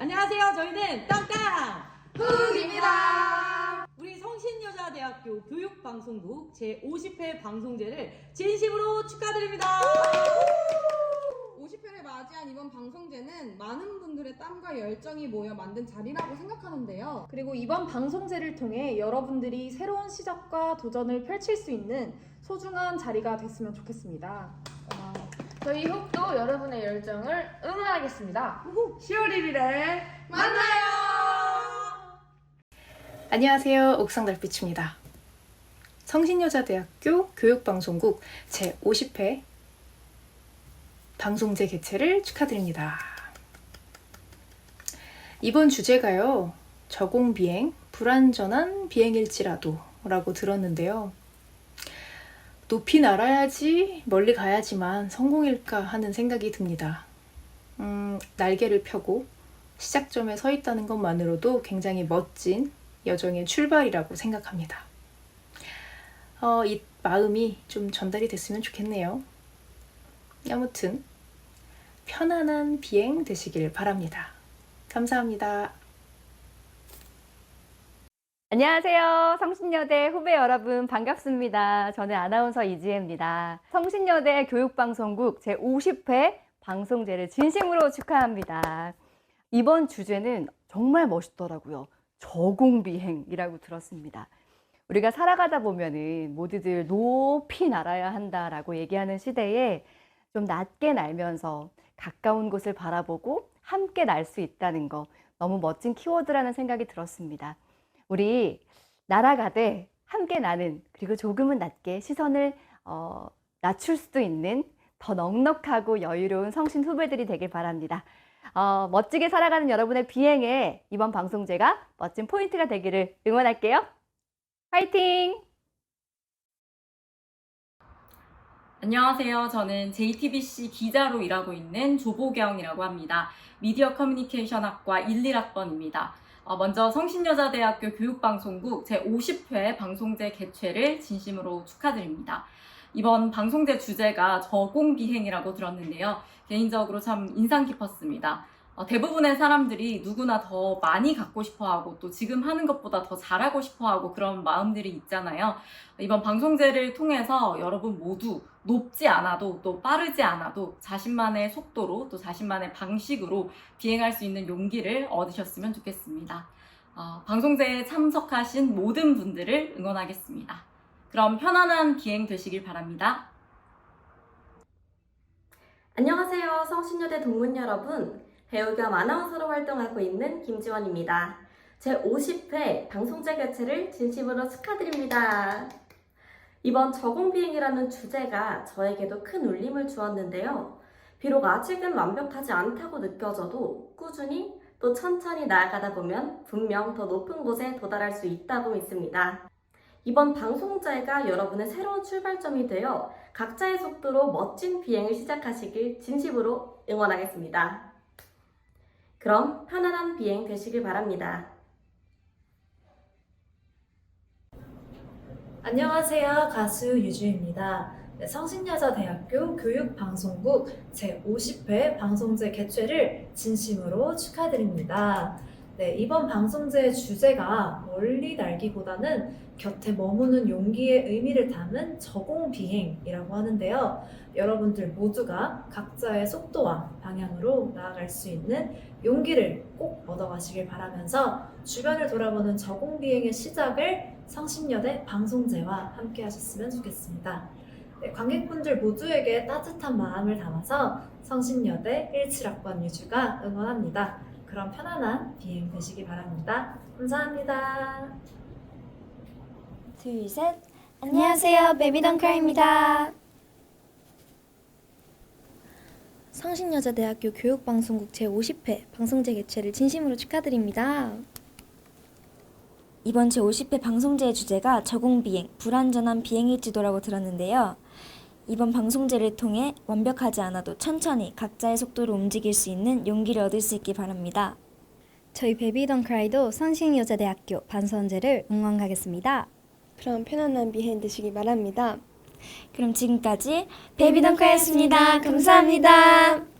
안녕하세요. 저희는 땅땅 흑입니다. 우리 성신여자대학교 교육방송국 제50회 방송제를 진심으로 축하드립니다. 50회를 맞이한 이번 방송제는 많은 분들의 땀과 열정이 모여 만든 자리라고 생각하는데요. 그리고 이번 방송제를 통해 여러분들이 새로운 시작과 도전을 펼칠 수 있는 소중한 자리가 됐으면 좋겠습니다. 저희 훅도 여러분의 열정을 응원하겠습니다. 10월 1일에 만나요. 안녕하세요. 옥상달빛입니다. 성신여자대학교 교육방송국 제50회 방송제 개최를 축하드립니다. 이번 주제가요. 저공비행, 불완전한 비행일지라도 라고 들었는데요. 높이 날아야지 멀리 가야지만 성공일까 하는 생각이 듭니다. 음, 날개를 펴고 시작점에 서 있다는 것만으로도 굉장히 멋진 여정의 출발이라고 생각합니다. 어, 이 마음이 좀 전달이 됐으면 좋겠네요. 아무튼 편안한 비행 되시길 바랍니다. 감사합니다. 안녕하세요. 성신여대 후배 여러분 반갑습니다. 저는 아나운서 이지혜입니다. 성신여대 교육방송국 제50회 방송제를 진심으로 축하합니다. 이번 주제는 정말 멋있더라고요. 저공비행이라고 들었습니다. 우리가 살아가다 보면은 모두들 높이 날아야 한다라고 얘기하는 시대에 좀 낮게 날면서 가까운 곳을 바라보고 함께 날 수 있다는 거 너무 멋진 키워드라는 생각이 들었습니다. 우리 날아가되 함께 나는 그리고 조금은 낮게 시선을 어, 낮출 수도 있는 더 넉넉하고 여유로운 성신 후배들이 되길 바랍니다. 어, 멋지게 살아가는 여러분의 비행에 이번 방송제가 멋진 포인트가 되기를 응원할게요. 화이팅! 안녕하세요. 저는 JTBC 기자로 일하고 있는 조보경이라고 합니다. 미디어 커뮤니케이션 학과 1, 1학번입니다. 어, 먼저 성신여자대학교 교육방송국 제50회 방송제 개최를 진심으로 축하드립니다. 이번 방송제 주제가 저공비행이라고 들었는데요. 개인적으로 참 인상 깊었습니다. 어, 대부분의 사람들이 누구나 더 많이 갖고 싶어 하고 또 지금 하는 것보다 더 잘하고 싶어 하고 그런 마음들이 있잖아요. 이번 방송제를 통해서 여러분 모두 높지 않아도 또 빠르지 않아도 자신만의 속도로 또 자신만의 방식으로 비행할 수 있는 용기를 얻으셨으면 좋겠습니다. 어, 방송제에 참석하신 모든 분들을 응원하겠습니다. 그럼 편안한 비행 되시길 바랍니다. 안녕하세요. 성신여대 동문 여러분. 배우 겸 아나운서로 활동하고 있는 김지원입니다. 제 50회 방송제 개최를 진심으로 축하드립니다. 이번 저공비행이라는 주제가 저에게도 큰 울림을 주었는데요. 비록 아직은 완벽하지 않다고 느껴져도 꾸준히 또 천천히 나아가다 보면 분명 더 높은 곳에 도달할 수 있다고 믿습니다. 이번 방송제가 여러분의 새로운 출발점이 되어 각자의 속도로 멋진 비행을 시작하시길 진심으로 응원하겠습니다. 그럼 편안한 비행 되시길 바랍니다. 안녕하세요. 가수 유주입니다. 네, 성신여자대학교 교육방송국 제50회 방송제 개최를 진심으로 축하드립니다. 네, 이번 방송제의 주제가 멀리 날기보다는 곁에 머무는 용기의 의미를 담은 저공비행이라고 하는데요. 여러분들 모두가 각자의 속도와 방향으로 나아갈 수 있는 용기를 꼭 얻어가시길 바라면서 주변을 돌아보는 저공비행의 시작을 성신여대 방송제와 함께 하셨으면 좋겠습니다. 네, 관객분들 모두에게 따뜻한 마음을 담아서 성신여대 17학번 유주가 응원합니다. 그럼 편안한 비행 되시기 바랍니다. 감사합니다. 둘, 셋. 안녕하세요. 베비덩크입니다. 성신여자대학교 교육방송국 제50회 방송제 개최를 진심으로 축하드립니다. 이번 제50회 방송제의 주제가 저공비행, 불안전한 비행일지도라고 들었는데요. 이번 방송제를 통해 완벽하지 않아도 천천히 각자의 속도로 움직일 수 있는 용기를 얻을 수 있기 바랍니다. 저희 베비던크라이도 성신여자대학교 반선제를 응원 가겠습니다. 그럼 편안한 비행 되시기 바랍니다. 그럼 지금까지 베이비덩크였습니다. 감사합니다.